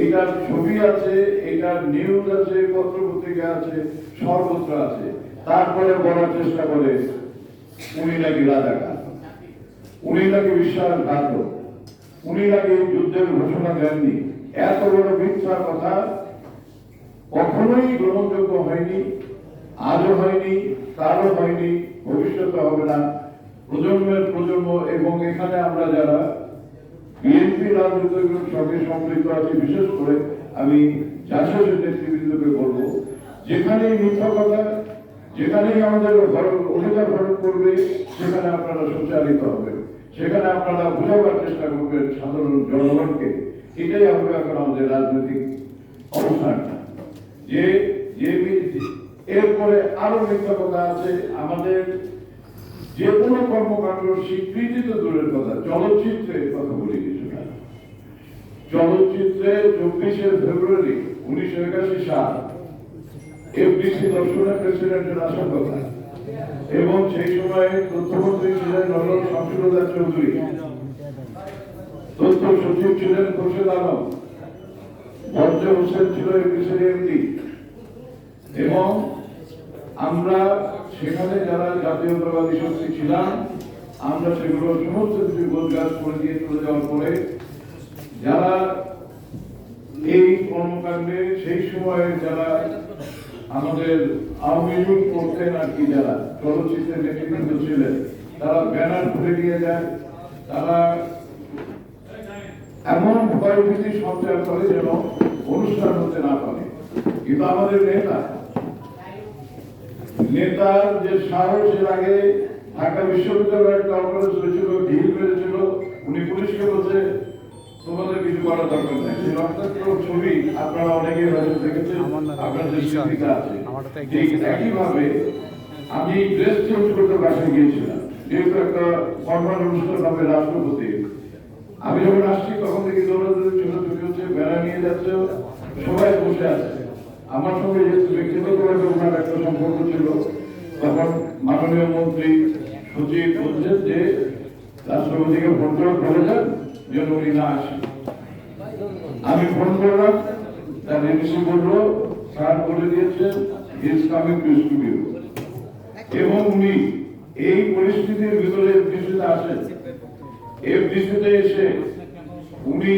এইটার ছবি আছে, এইটার নিউজ আছে পত্র পত্রিকা আছে, সর্বত্র আছে। তারপরে বলার চেষ্টা করে, উনি নাকি রাজাকার। উনি নাকি বিশ্বাসঘাতক উনি নাকি যুদ্ধের ঘোষণা দেননি। এত বড় মিথ্যা কথা কখনোই গ্রহণযোগ্য হয়নি, আজও হয়নি কারও হয়নি, ভবিষ্যতে হবে না। প্রজন্মের প্রজন্ম এবং এখানে আমরা যারা বিএনপি রাজনৈতিক সঙ্গে সম্পৃক্ত আছি, বিশেষ করে আমি জাসদের নেতৃবৃন্দকে বলব, যেখানেই মিথ্যা কথা, যেখানেই আমাদের অধিকার হরণ করবে, সেখানে আপনারা সুচারিত হবেন। সেখানে আপনারা বোঝাবার চেষ্টা করবেন সাধারণ জনগণকে। এটাই হবে এখন আমাদের রাজনৈতিক অবস্থানটা যে যে এরপরে আরও মিথ্যা কথা আছে। আমাদের যে কোনো কর্মকাণ্ড স্বীকৃতি তো দূরের কথা চলচ্চিত্রে কথা। চলচ্চিত্রে চব্বিশে ফেব্রুয়ারি উনিশশো একাশি সাল এফডিসি দর্শনের প্রেসিডেন্টের আসার কথা। এবং সেই সময় তথ্যমন্ত্রী ছিলেন নরল শামসুল্লাহ চৌধুরী। তথ্য সচিব ছিলেন খোরশেদ আলম। বর্জ্য হোসেন ছিল এফডিসির এমডি। এবং আমরা সেখানে যারা জাতীয়তাবাদী শক্তি ছিলাম, আমরা সেগুলো সমস্ত কিছু গোজগাছ করে দিয়ে চলে যাওয়ার পরে যারা কর্মকাণ্ডে সেই সময়ে যারা আমাদের আওয়ামী লীগ করতেন আর কি যারা চলচ্চিত্রের নেতৃবৃন্দ ছিলেন, তারা ব্যানার খুলে দিয়ে যায় তারা এমন ভয়ভীতি সঞ্চার করে যেন অনুষ্ঠান হতে না পারে। কিন্তু আমাদের নেতা, নেতার যে সাহস এর আগে ঢাকা বিশ্ববিদ্যালয়ের অপরাধ হয়েছিল ঢিল মেরেছিল উনি পুলিশকে বলছে তোমাদের কিছু করার দরকার নেই। সেই রক্তাক্ত ছবি আপনারা অনেকেই হয়তো দেখেছেন আপনাদের স্মৃতিতে আছে। ঠিক একইভাবে আমি ড্রেস চেঞ্জ করতে বাসায় গিয়েছিলাম। যেহেতু একটা ফর্মাল অনুষ্ঠান হবে রাষ্ট্রপতি আমি যখন আসছি তখন থেকে দৌড়াদৌড়ি ছোটাছুটি হচ্ছে বেড়া নিয়ে যাচ্ছে সবাই বসে আছে। আমার সঙ্গে যেহেতু ব্যক্তিগতভাবে ওনার একটা সম্পর্ক ছিল তখন মাননীয় মন্ত্রী সচিব বলছেন যে রাষ্ট্রপতিকে ফোন করে বলে যান উনি না আসেন আমি ফোন করলাম, তার এমসি বলল, স্যার বলে দিয়েছেন ইজ কামিং এবং উনি এই পরিস্থিতির ভিতরে এফডিসিতে আসেন। এফডিসিতে এসে উনি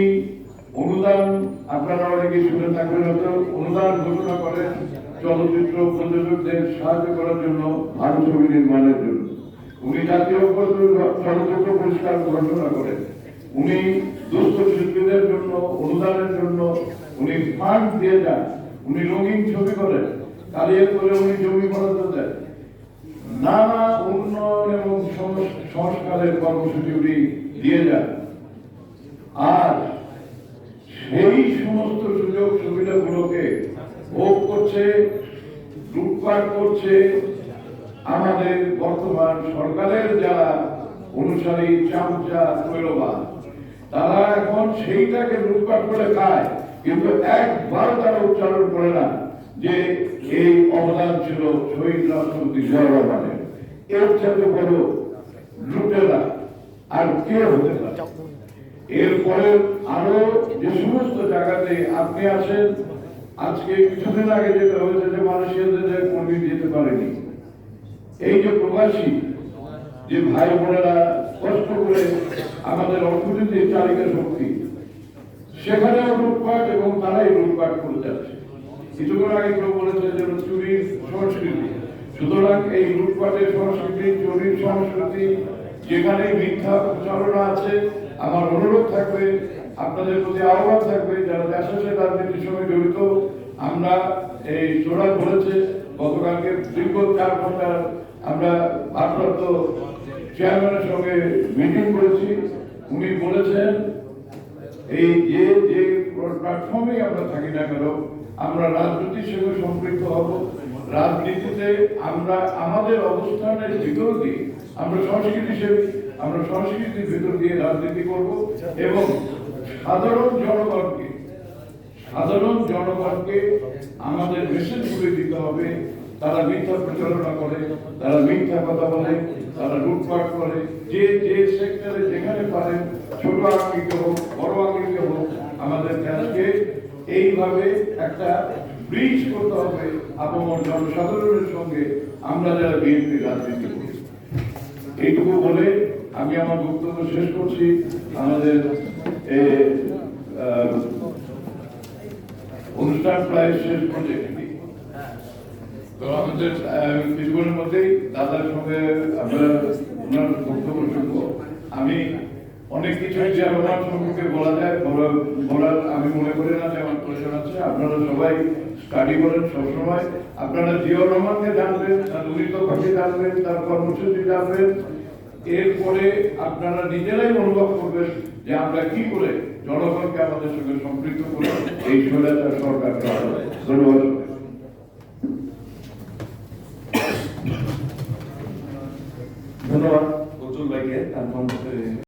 অনুদান, আপনারা অনেকে শুনে থাকবেন হয়তো, অনুদান ঘোষণা করেন চলচ্চিত্র প্রযোজকদের সাহায্য করার জন্য ভালো ছবি নির্মাণের জন্য। উনি জাতীয় চলচ্চিত্র পুরস্কার ঘোষণা করেন। উনি দুস্থ শিল্পীদের জন্য, অনুদানের জন্য উনি ফান্ড দিয়ে যান। উনি রঙিন ছবি করেন কালিয়ে করে উনি জমি বরাদ্দ দেন। নানা উন্নয়ন এবং সংস্কারের কর্মসূচি উনি দিয়ে যান। আর সেই সমস্ত সুযোগ সুবিধাগুলোকে ভোগ করছে, লুটপাট করছে আমাদের বর্তমান সরকারের যারা অনুসারী চামচা তৈলবাদ তারা এখন সেইটাকে লুটপাট করে খায়, কিন্তু একবার তারা উচ্চারণ করে না যে এই অবদান ছিল শহীদ রাষ্ট্রপতি জিয়া রহমানের এর সাথে বড় লুটেরা আর কে হতে পারে? এরপরে আরও যে সমস্ত জায়গাতে আপনি আসেন আজকে কিছুদিন আগে যেটা হয়েছে যে যে কর্মী যেতে পারেনি, এই যে প্রবাসী, যে ভাই বোনেরা কষ্ট করে আমাদের অর্থনীতির চালিকা শক্তি। সেখানেও লুটপাট এবং তারাই লুটপাট করে যাচ্ছে কিছুক্ষণ আগে কেউ বলেছে যে চুরির সংস্কৃতি। সুতরাং এই লুটপাটের সংস্কৃতি, চুরির সংস্কৃতি যেখানে মিথ্যা প্রচারণা আছে, আমার অনুরোধ থাকবে, আপনাদের প্রতি আহ্বান থাকবে, যারা দেশের রাজনীতির সঙ্গে জড়িত। আমরা এই চোরা বলেছে, গতকালকে দীর্ঘ চার ঘণ্টা আমরা ভারপ্রাপ্ত চেয়ারম্যানের সঙ্গে মিটিং করেছি। উনি বলেছেন, এই যে যে প্ল্যাটফর্মে আমরা থাকি না কেন, আমরা রাজনীতির সঙ্গে সম্পৃক্ত হব। রাজনীতিতে আমরা, আমাদের অবস্থানের ভিতর দিয়ে আমরা সংস্কৃতি সেবী, আমরা সংস্কৃতির ভিতর দিয়ে রাজনীতি করব এবং সাধারণ জনগণকে সাধারণ জনগণকে আমাদের মেসেজগুলি দিতে হবে। তারা মিথ্যা প্রচারণা করে, তারা মিথ্যা কথা বলে, তারা লুটপাট করে। যে যে সেক্টরে যেখানে পারেন, ছোট আঙ্গিকে হোক, বড় আঙ্গিকে হোক আমাদেরকে আজকে এইভাবে একটা ব্রিজ করতে হবে আপামর জনসাধারণের সঙ্গে আমরা যারা বিএনপি রাজনীতি করি। এইটুকু বলে আমি আমার বক্তব্য শেষ করছি। আমাদের অনুষ্ঠান প্রায় শেষ পর্যায়ে। আমি অনেক কিছু সম্পর্কে বলা যায় আমি মনে করি না যে আমার আছে। আপনারা সবাই স্টাডি করেন সবসময়। আপনারা জিও রহমানকে জানবেন, তার জানবেন, তার কর্মসূচি জানবেন। এরপরে আপনারা নিজেরাই অনুভব করবেন যে আমরা কি করে জনগণকে আমাদের সঙ্গে সম্পৃক্ত করে এই সরকারকে ধন্যবাদ।